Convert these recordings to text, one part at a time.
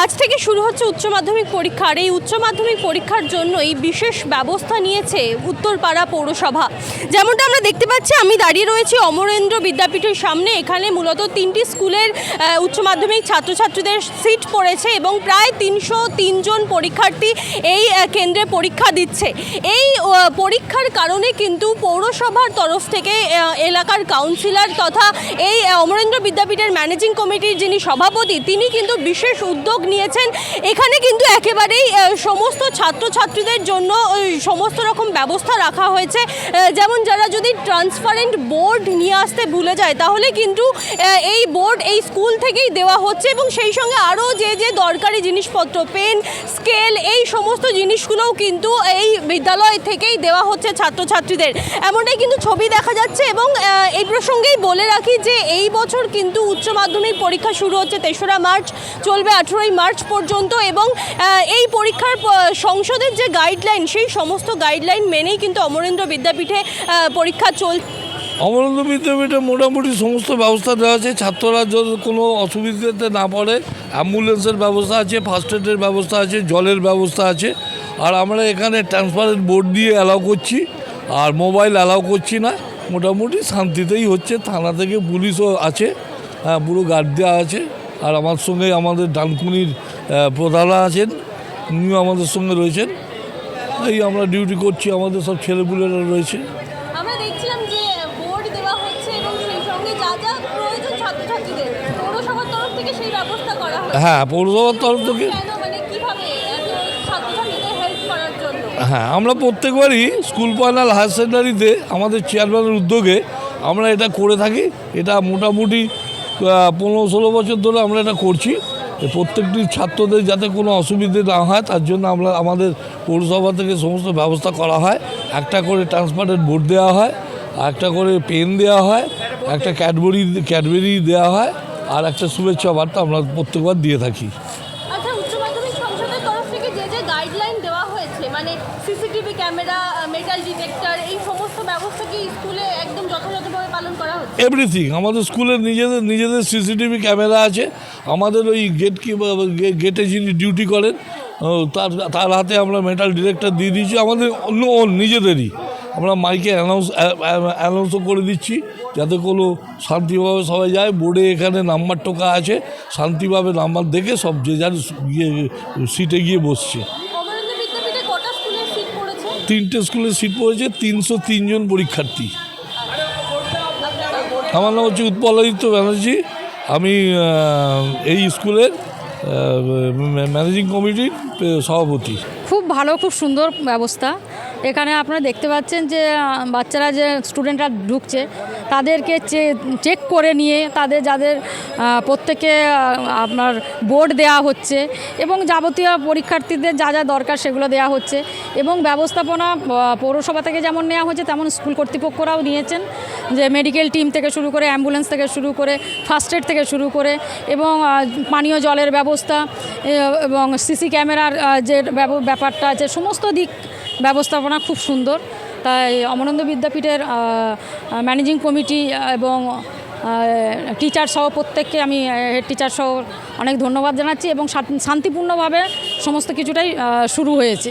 আজ থেকে শুরু হচ্ছে উচ্চ মাধ্যমিক পরীক্ষা, আর এই উচ্চ মাধ্যমিক পরীক্ষার জন্যই বিশেষ ব্যবস্থা নিয়েছে উত্তরপাড়া পৌরসভা। যেমনটা আমরা দেখতে পাচ্ছি, আমি দাঁড়িয়ে রয়েছি অমরেন্দ্র বিদ্যাপীঠের সামনে। এখানে মূলত তিনটি স্কুলের উচ্চ মাধ্যমিক ছাত্রছাত্রীদের সিট পড়েছে এবং প্রায় তিনশো তিনজন পরীক্ষার্থী এই কেন্দ্রে পরীক্ষা দিচ্ছে। এই পরীক্ষার কারণে কিন্তু পৌরসভার তরফ থেকে এলাকার কাউন্সিলর তথা এই অমরেন্দ্র বিদ্যাপীঠের ম্যানেজিং কমিটির যিনি সভাপতি, তিনি কিন্তু বিশেষ উদ্যোগ নিয়েছেন। এখানে কিন্তু একেবারেই সমস্ত ছাত্রছাত্রীদের জন্য সমস্ত রকম ব্যবস্থা রাখা হয়েছে। যেমন যারা যদি ট্রান্সপারেন্ট বোর্ড নিয়ে আসতে ভুলে যায়, তাহলে কিন্তু এই বোর্ড এই স্কুল থেকেই দেওয়া হচ্ছে এবং সেই সঙ্গে আরও যে যে দরকারি জিনিসপত্র, পেন, স্কেল, এই সমস্ত জিনিসগুলোও কিন্তু এই বিদ্যালয় থেকেই দেওয়া হচ্ছে ছাত্রছাত্রীদের। এমনটাই কিন্তু ছবি দেখা যাচ্ছে এবং এই প্রসঙ্গেই বলে রাখি যে, এই বছর কিন্তু উচ্চ মাধ্যমিক পরীক্ষা শুরু হচ্ছে, তেসরা মার্চ চলবে আঠেরোই মার্চ পর্যন্ত এবং এই পরীক্ষার সংসদের যে গাইডলাইন সেই সমস্ত গাইডলাইন মেনেই কিন্তু অমরেন্দ্র বিদ্যাপীঠে পরীক্ষা চল অমরেন্দ্র বিদ্যাপীঠে মোটামুটি সমস্ত ব্যবস্থা দেওয়া আছে। ছাত্ররা যদি কোনো অসুবিধাতে না পড়ে, অ্যাম্বুলেন্সের ব্যবস্থা আছে ফার্স্ট এডের ব্যবস্থা আছে, জলের ব্যবস্থা আছে। আর আমরা এখানে ট্রান্সপারেন্ট বোর্ড দিয়ে অ্যালাউ করছি, আর মোবাইল অ্যালাউ করছি না। মোটামুটি শান্তিতেই হচ্ছে। থানা থেকে পুলিশও আছে। হ্যাঁ পুরো গার্ড দেওয়া আছে। আর আমার সঙ্গে আমাদের ডানকুনির আহ, প্রধানরা আছেন উনিও আমাদের সঙ্গে রয়েছেন। এই আমরা ডিউটি করছি আমাদের সব ছেলেপুলেরা রয়েছে। হ্যাঁ পৌরসভার তরফ থেকে। মানে হ্যাঁ আমরা প্রত্যেকবারই স্কুল পয়নাল হায়ার সেকেন্ডারিতে আমাদের চেয়ারম্যানের উদ্যোগে আমরা এটা করে থাকি। এটা মোটামুটি পনেরো ষোলো বছর ধরে আমরা এটা করছি। প্রত্যেকটি ছাত্রদের যাতে কোনো অসুবিধে না হয়, তার জন্য আমরা আমাদের পৌরসভা থেকে সমস্ত ব্যবস্থা করা হয়। একটা করে ট্রান্সপারেন্ট বোর্ড দেওয়া হয় একটা করে পেন দেওয়া হয়, একটা ক্যাডবেরি ক্যাডবেরি দেওয়া হয়, আর একটা শুভেচ্ছা বার্তা আমরা প্রত্যেকবার দিয়ে থাকি। আচ্ছা উচ্চ মাধ্যমিক সংসদের তরফ থেকে যে যে গাইডলাইন মানে সিসিটিভি ক্যামেরা মেটাল ডিটেক্টর, এই সমস্ত ব্যবস্থা কি স্কুলে একদম যথাযথভাবে পালন করা হচ্ছে। এভরিথিং আমাদের স্কুলের নিজেদের নিজেদের সিসিটিভি ক্যামেরা আছে। আমাদের ওই গেট কি গেটে যিনি ডিউটি করেন তার তার হাতে আমরা মেটাল ডিরেক্টর দিয়ে দিয়েছি। আমাদের অন্য নিজেদেরই। আমরা মাইকে অ্যানাউন্স অ্যানাউন্সও করে দিচ্ছি, যাতে কোনো শান্তিভাবে সবাই যায়। বোর্ডে এখানে নাম্বার টোকা আছে, শান্তিভাবে নাম্বার দেখে সব যে যার সিটে গিয়ে বসছে অমরেন্দ্র বিদ্যাপীঠে কটা স্কুলের সিট পড়েছে তিনটে স্কুলে সিট পড়েছে, তিনশো তিনজন পরীক্ষার্থী। আমার নাম হচ্ছে উৎপলাদিত্য ব্যানার্জি। আমি এই স্কুলের ম্যানেজিং কমিটির সভাপতি। খুব ভালো, খুব সুন্দর ব্যবস্থা। এখানে আপনারা দেখতে পাচ্ছেন যে বাচ্চারা যে স্টুডেন্টরা ঢুকছে তাদেরকে চেক করে নিয়ে তাদের যাদের প্রত্যেকে আপনার বোর্ড দেওয়া হচ্ছে এবং যাবতীয় পরীক্ষার্থীদের যা যা দরকার সেগুলো দেওয়া হচ্ছে এবং ব্যবস্থাপনা পৌরসভা থেকে যেমন নেওয়া হচ্ছে তেমন স্কুল কর্তৃপক্ষরাও নিয়েছেন যে মেডিকেল টিম থেকে শুরু করে অ্যাম্বুলেন্স থেকে শুরু করে ফার্স্ট এড থেকে শুরু করে এবং পানীয় জলের ব্যবস্থা এবং সিসি ক্যামেরার যে ব্যাপারটা আছে সমস্ত দিক ব্যবস্থাপনা খুব সুন্দর। তাই অমরানন্দ বিদ্যাপীঠের ম্যানেজিং কমিটি এবং টিচার সহ প্রত্যেককে আমি হেড টিচার সহ অনেক ধন্যবাদ জানাচ্ছি এবং শান্তিপূর্ণভাবে সমস্ত কিছুটাই শুরু হয়েছে।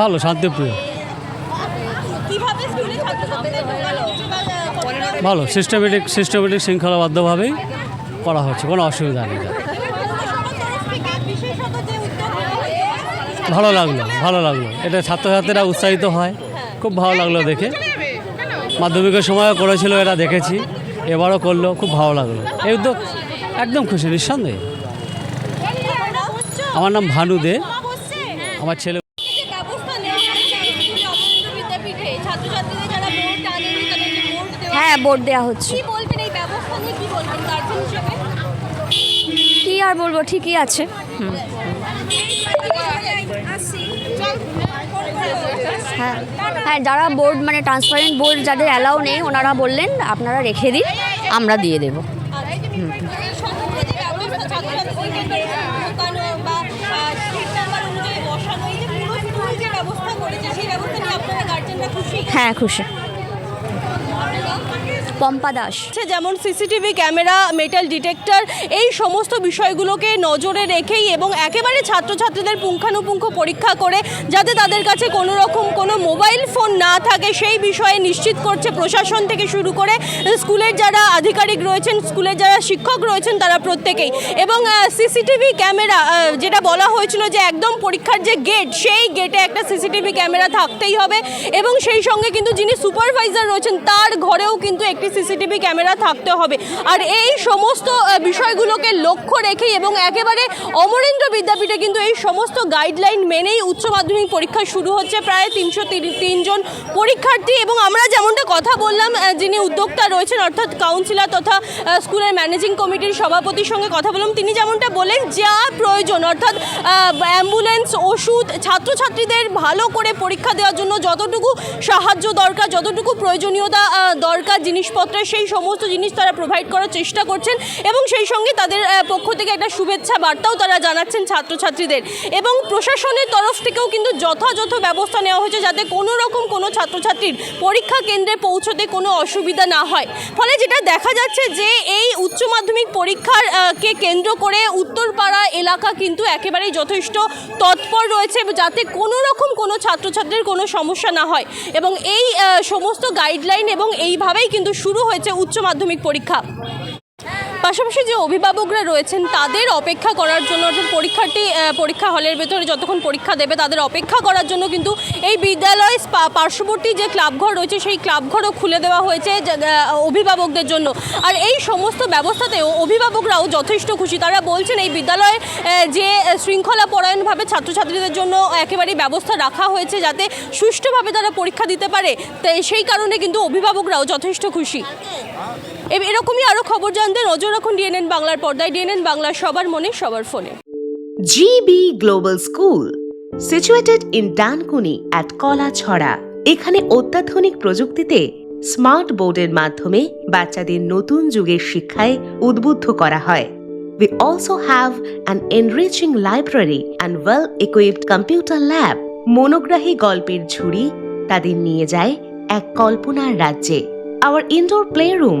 ভালো, শান্তিপ্রিয়। ভালো সিস্টেমেটিক সিস্টেমেটিক শৃঙ্খলাবদ্ধভাবেই করা হচ্ছে, কোনো অসুবিধা নেই। ভালো লাগল ভালো লাগল। এটা ছাত্রছাত্রীরা উৎসাহিত হয়, খুব ভালো লাগল দেখে। মাধ্যমিকের সময়ও করেছিল, এটা দেখেছি, এবারও করল, খুব ভালো লাগল। এই উদ্যোগ একদম খুশি, নিঃসন্দেহে। আমার নাম ভানু দে, আমার ছেলে যে ব্যবস্থা নেওয়া হয়েছে স্কুলে অমরেন্দ্র বিদ্যাপীঠে ছাত্রছাত্রীদের যারা বোর্ড টানেনি তাদেরকে বোর্ড দেওয়া হ্যাঁ বোর্ড দেওয়া হচ্ছে। কি বলবেন এই ব্যবস্থা নিয়ে? কি বলবেন গার্জেন হিসেবে? কি আর বলব ঠিকই আছে। হ্যাঁ হ্যাঁ যারা বোর্ড মানে ট্রান্সপারেন্ট বোর্ড যাদের অ্যালাউ নেই ওনারা বললেন আপনারা রেখে দিন আমরা দিয়ে দেবো। হ্যাঁ খুশি। পম্পা দাস। যেমন সিসিটিভি ক্যামেরা মেটাল ডিটেক্টর এই সমস্ত বিষয়গুলোকে নজরে রেখেই এবং একেবারে ছাত্রছাত্রীদের পুঙ্খানুপুঙ্খ পরীক্ষা করে যাতে তাদের কাছে কোনো রকম কোনো মোবাইল ফোন না থাকে, সেই বিষয়ে নিশ্চিত করছে প্রশাসন থেকে শুরু করে স্কুলের যারা আধিকারিক রয়েছেন, স্কুলের যারা শিক্ষক রয়েছেন তারা প্রত্যেকেই। এবং সিসিটিভি ক্যামেরা যেটা বলা হয়েছিল যে একদম পরীক্ষার যে গেট সেই গেটে একটা সিসিটিভি ক্যামেরা থাকতেই হবে। এবং সেই সঙ্গে কিন্তু যিনি সুপারভাইজার রয়েছেন, তার ঘরেও কিন্তু একটি সিসিটিভি ক্যামেরা থাকতে হবে। আর এই সমস্ত বিষয়গুলোকে লক্ষ্য রেখেই এবং একেবারে অমরেন্দ্র বিদ্যাপীঠে কিন্তু এই সমস্ত গাইডলাইন মেনেই উচ্চ মাধ্যমিক পরীক্ষা শুরু হচ্ছে, প্রায় তিনশো তিনজন পরীক্ষার্থী এবং আমরা যেমনটা কথা বললাম যিনি উদ্যোক্তা রয়েছেন, অর্থাৎ কাউন্সিলর তথা স্কুলের ম্যানেজিং কমিটির সভাপতির সঙ্গে কথা বললাম, তিনি যেমনটা বলেন যা প্রয়োজন, অর্থাৎ অ্যাম্বুলেন্স ওষুধ, ছাত্রছাত্রীদের ভালো করে পরীক্ষা দেওয়ার জন্য যতটুকু সাহায্য দরকার, যতটুকু প্রয়োজনীয়তা দরকার দরকার জিনিসপত্রের সেই সমস্ত জিনিস তারা প্রোভাইড করার চেষ্টা করছেন এবং সেই সঙ্গে তাদের পক্ষ থেকে একটা শুভেচ্ছা বার্তাও তারা জানাচ্ছেন ছাত্রছাত্রীদের। এবং প্রশাসনের তরফ থেকেও কিন্তু যথাযথ ব্যবস্থা নেওয়া হয়েছে যাতে কোনো রকম কোনো ছাত্রছাত্রীর পরীক্ষা কেন্দ্রে পৌঁছতে কোনো অসুবিধা না হয়। ফলে যেটা দেখা যাচ্ছে যে এই উচ্চ মাধ্যমিক পরীক্ষার কে কেন্দ্র করে উত্তরপাড়া এলাকা কিন্তু একেবারেই যথেষ্ট তৎপর রয়েছে যাতে কোনো রকম কোনো ছাত্রছাত্রীর কোনো সমস্যা না হয়। এবং এই সমস্ত গাইডলাইন এবং এইভাবেই কিন্তু শুরু হয়েছে উচ্চ মাধ্যমিক পরীক্ষা। পাশাপাশি যে অভিভাবকরা রয়েছেন, তাদের অপেক্ষা করার জন্য, অর্থাৎ পরীক্ষাটি পরীক্ষা হলের ভেতরে যতক্ষণ পরীক্ষা দেবে, তাদের অপেক্ষা করার জন্য কিন্তু এই বিদ্যালয় পার্শ্ববর্তী যে ক্লাবঘর রয়েছে, সেই ক্লাবঘরও খুলে দেওয়া হয়েছে অভিভাবকদের জন্য। আর এই সমস্ত ব্যবস্থাতেও অভিভাবকরাও যথেষ্ট খুশি। তারা বলছেন, এই বিদ্যালয়ে যে শৃঙ্খলা পরায়ণভাবে ছাত্রছাত্রীদের জন্য একেবারেই ব্যবস্থা রাখা হয়েছে যাতে সুষ্ঠুভাবে তারা পরীক্ষা দিতে পারে সেই কারণে কিন্তু অভিভাবকরাও যথেষ্ট খুশি। এরকমই আরও খবর জানতে নজর রাখুন ডিএনএন বাংলার পর্দায় ডিএনএন বাংলা সবার মনে সবার ফোনে GB Global School, situated in Dankuni at Kolachhora. এখানে অত্যাধুনিক প্রযুক্তিতে স্মার্ট বোর্ডের মাধ্যমে বাচ্চাদের নতুন যুগের শিক্ষায় উদ্বুদ্ধ করা হয় We also have an enriching library and well-equipped computer lab. মনোগ্রাহী গল্পের ঝুড়ি তাদের নিয়ে যায় এক কল্পনার রাজ্যে Our indoor playroom